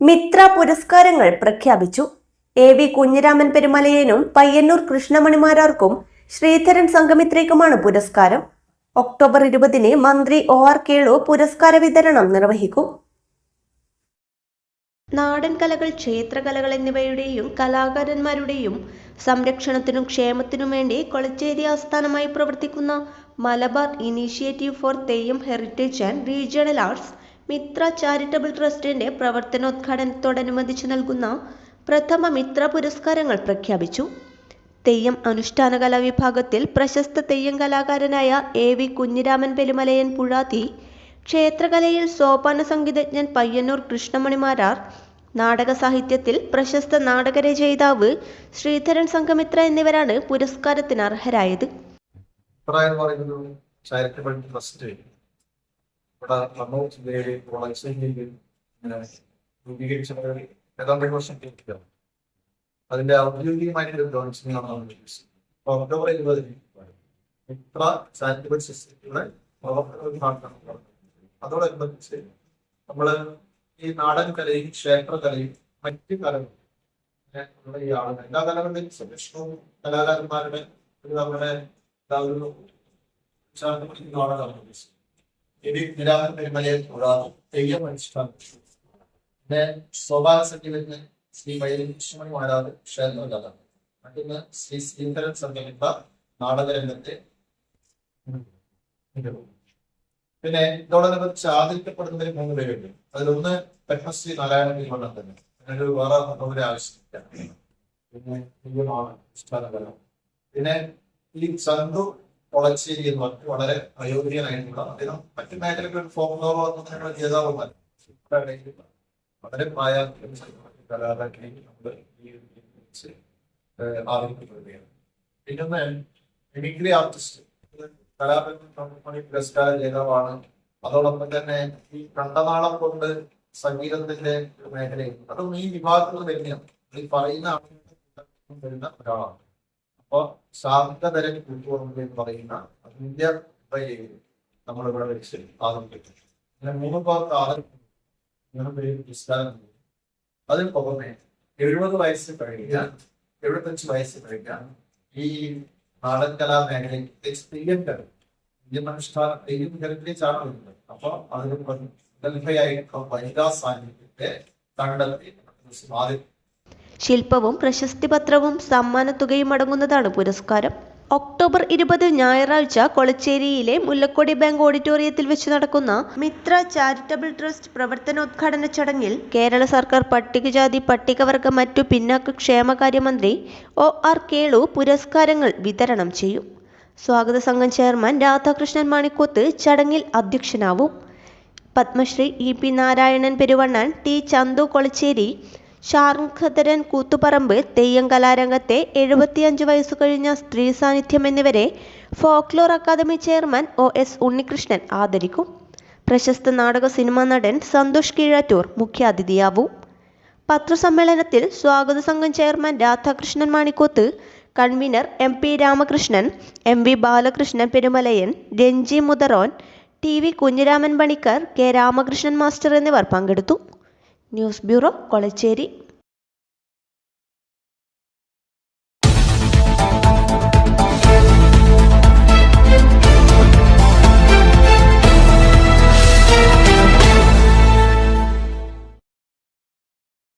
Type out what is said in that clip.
മിത്ര പുരസ്കാരങ്ങൾ പ്രഖ്യാപിച്ചു. A V Kunhiraman പെരുമലയേനും പയ്യന്നൂർ കൃഷ്ണമണിമാരാർക്കും ശ്രീധരൻ സംഗമിത്രയ്ക്കുമാണ് പുരസ്കാരം. ഒക്ടോബർ ഇരുപതിന് മന്ത്രി ഒ ആർ കേളു പുരസ്കാര വിതരണം നിർവഹിക്കും. നാടൻ കലകൾ ക്ഷേത്രകലകൾ എന്നിവയുടെയും കലാകാരന്മാരുടെയും സംരക്ഷണത്തിനും ക്ഷേമത്തിനും വേണ്ടി കൊളച്ചേരി ആസ്ഥാനമായി പ്രവർത്തിക്കുന്ന Malabar initiative for theyyam heritage and regional arts Mitra charitable ട്രസ്റ്റിന്റെ പ്രവർത്തനോദ്ഘാടനത്തോടനുബന്ധിച്ച് നൽകുന്ന പ്രഥമ മിത്ര പുരസ്കാരങ്ങൾ പ്രഖ്യാപിച്ചു. തെയ്യം അനുഷ്ഠാന കലാ വിഭാഗത്തിൽ പ്രശസ്ത തെയ്യം കലാകാരനായ എ വി കുഞ്ഞിരാമൻ പെരുമലയൻ പുഴാതി ക്ഷേത്രകലയിൽ സോപാന സംഗീതജ്ഞൻ പയ്യന്നൂർ കൃഷ്ണമണിമാരാർ നാടക സാഹിത്യത്തിൽ പ്രശസ്ത നാടകരചയിതാവ് ശ്രീധരൻ സംഘമിത്ര എന്നിവരാണ് പുരസ്കാരത്തിന് അർഹരായത്. ചാരിറ്റബിൾ ട്രസ്റ്റ് ഇവിടെ കണ്ണൂർ വർഷം കേൾക്കുകയാണ് അതിന്റെ ഔദ്യോഗികമായിട്ടുള്ള ലോഞ്ചിങ് ആണ് നമ്മൾ അപ്പൊ ഒക്ടോബർ ഇരുപതിന് മിത്ര ചാരിറ്റബിൾ സിസ്റ്റത്തിലൂടെ. അതോടനുബന്ധിച്ച് നമ്മൾ ഈ നാടൻ കലയും ക്ഷേത്രകലയും മറ്റു കലകളും നമ്മുടെ ഈ ആളുകൾ എല്ലാ കലകളുടെയും സംരക്ഷണവും കലാകാരന്മാരുടെ ഒരു എന്താ ഒരു ഉച്ചാരണമാണ് ഉദ്ദേശിച്ചത്. പിന്നെ സോപാന സംഗീതത്തിന് ശ്രീ. പിന്നെ ഇതോടനുബന്ധിച്ച് ആദരിക്കപ്പെടുന്നതിന് മൂന്ന് പേരുണ്ട്. അതിലൊന്ന് പത്മശ്രീ നാരായണ ഗിരിവണ്ണം തന്നെ അതിനൊരു വേറെ ഒരു ആവശ്യമില്ല. പിന്നെ പിന്നെ ഈ ചന്തു കൊളച്ചേരി എന്ന് പറഞ്ഞ് വളരെ അയോഗ്യനായിട്ടുള്ള അദ്ദേഹം മറ്റു മേഖലകളിൽ ഫോർമുലോ ജേതാവുമാർ വളരെ പ്രായാധികം കലാകാരനെ നമ്മൾ ഈ ഒരു ഇതിൽ വെച്ച് ഏഹ് ആദരിക്കപ്പെടുകയാണ് പിന്നെ മിമിക്രി ആർട്ടിസ്റ്റ് ജേതാവാണ്. അതോടൊപ്പം തന്നെ ഈ കണ്ടനാളം കൊണ്ട് സംഗീതത്തിന്റെ മേഖലയും അതും ഈ വിഭാഗത്തിൽ വരുന്ന ഈ പറയുന്ന ആളുകൾ വരുന്ന ഒരാളാണ്. അപ്പൊ ശാന്തതരൻ കൂട്ടുകുടുംബം എന്ന് പറയുന്ന അതിന്റെ ഇവിടെ വെച്ച് ആരംഭിക്കും അങ്ങനെ മൂന്ന് ഭാഗത്ത് മൂന്ന് പേര് പുരസ്കാരം. അതിന് പുറമെ എഴുപത് വയസ്സ് കഴിഞ്ഞാൽ എഴുപത്തഞ്ച് വയസ്സ് കഴിഞ്ഞാൽ ഈ നാടൻ കലാ മേഖലയിൽ പ്രത്യേകിച്ച് തെയ്യം കല തെയ്യം അനുഷ്ഠാനം തെയ്യം കലത്തിലേക്കാണ് വരുന്നത് അപ്പൊ അതിന് പ്രഗത്ഭയായിട്ടുള്ള വനിതാ സാന്നിധ്യത്തെ കണ്ടെത്തി ആദ്യം ശില്പവും പ്രശസ്തിപത്രവും സമ്മാനത്തുകയും അടങ്ങുന്നതാണ് പുരസ്കാരം. ഒക്ടോബർ ഇരുപത് ഞായറാഴ്ച കൊളച്ചേരിയിലെ മുല്ലക്കൊടി ബാങ്ക് ഓഡിറ്റോറിയത്തിൽ വെച്ച് നടക്കുന്ന മിത്ര ചാരിറ്റബിൾ ട്രസ്റ്റ് പ്രവർത്തനോദ്ഘാടന ചടങ്ങിൽ കേരള സർക്കാർ പട്ടികജാതി പട്ടികവർഗ മറ്റു പിന്നാക്ക ക്ഷേമകാര്യമന്ത്രി ഒ ആർ കേളു പുരസ്കാരങ്ങൾ വിതരണം ചെയ്യും. സ്വാഗത സംഘം ചെയർമാൻ രാധാകൃഷ്ണൻ മാണിക്കോത്ത് ചടങ്ങിൽ അധ്യക്ഷനാവും. Padmashri E P Narayanan Peruvannan T Chandu Kolachery Sharngadharan Koothuparamba theyyam കലാരംഗത്തെ എഴുപത്തിയഞ്ച് വയസ്സു കഴിഞ്ഞ സ്ത്രീ സാന്നിധ്യം എന്നിവരെ folklore academy chairman O S Unnikrishnan ആദരിക്കും. പ്രശസ്ത നാടക സിനിമാ നടൻ സന്തോഷ് കീഴാറ്റൂർ മുഖ്യാതിഥിയാവും. പത്രസമ്മേളനത്തിൽ സ്വാഗത സംഘം chairman Radhakrishnan Manikoth convener M P Ramakrishnan M V Balakrishnan Perumalayan Ranji Mutharon T V Kunhiraman Panicker K Ramakrishnan master എന്നിവർ പങ്കെടുത്തു. News bureau Kolachery.